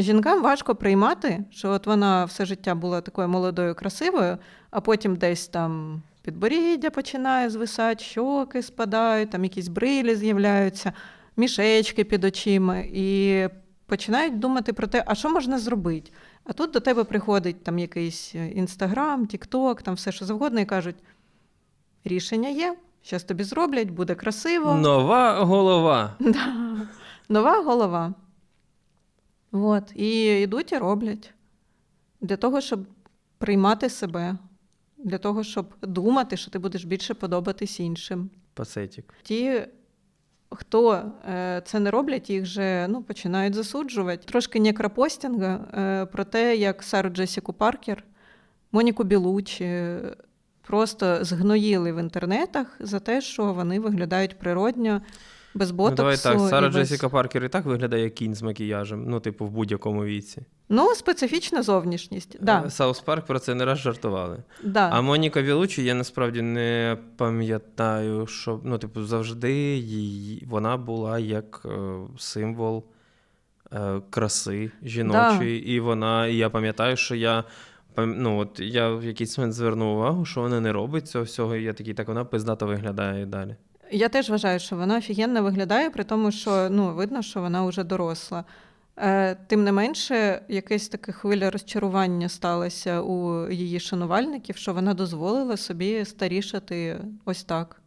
Жінкам важко приймати, що от вона все життя була такою молодою, красивою, а потім десь там підборіддя починає звисати, щоки спадають, там якісь брилі з'являються, мішечки під очима, і починають думати про те, а що можна зробити. А тут до тебе приходить там якийсь інстаграм, тікток, там все що завгодно, і кажуть: рішення є, щас тобі зроблять, буде красиво. Нова голова. Да. Нова голова. От. І йдуть і роблять. Для того, щоб приймати себе, для того, щоб думати, що ти будеш більше подобатись іншим. Пасетік. Ті, хто е, це не роблять, їх же ну, починають засуджувати. Трошки некропостінга е, про те, як Сару Джесіку Паркер, Моніку Білучі просто згноїли в інтернетах за те, що вони виглядають природньо, без Ну, давай так, Сара і без... Джесіка Паркер і так виглядає як кінь з макіяжем, ну, типу, в будь-якому віці. Ну, специфічна зовнішність. Да, Е, Саус Парк про це не раз жартували. да. А Моніка Вілучі, я насправді не пам'ятаю, що ну, типу, завжди її, вона була як е, символ е, краси жіночої, і вона, і я пам'ятаю, що я. Ну, от я в якийсь момент звернув увагу, що вона не робить цього всього, і я такий, так вона пиздато виглядає і далі. Я теж вважаю, що вона офігенно виглядає, при тому, що ну, видно, що вона вже доросла. Е, тим не менше, якась така хвиля розчарування сталася у її шанувальників, що вона дозволила собі старішати ось так.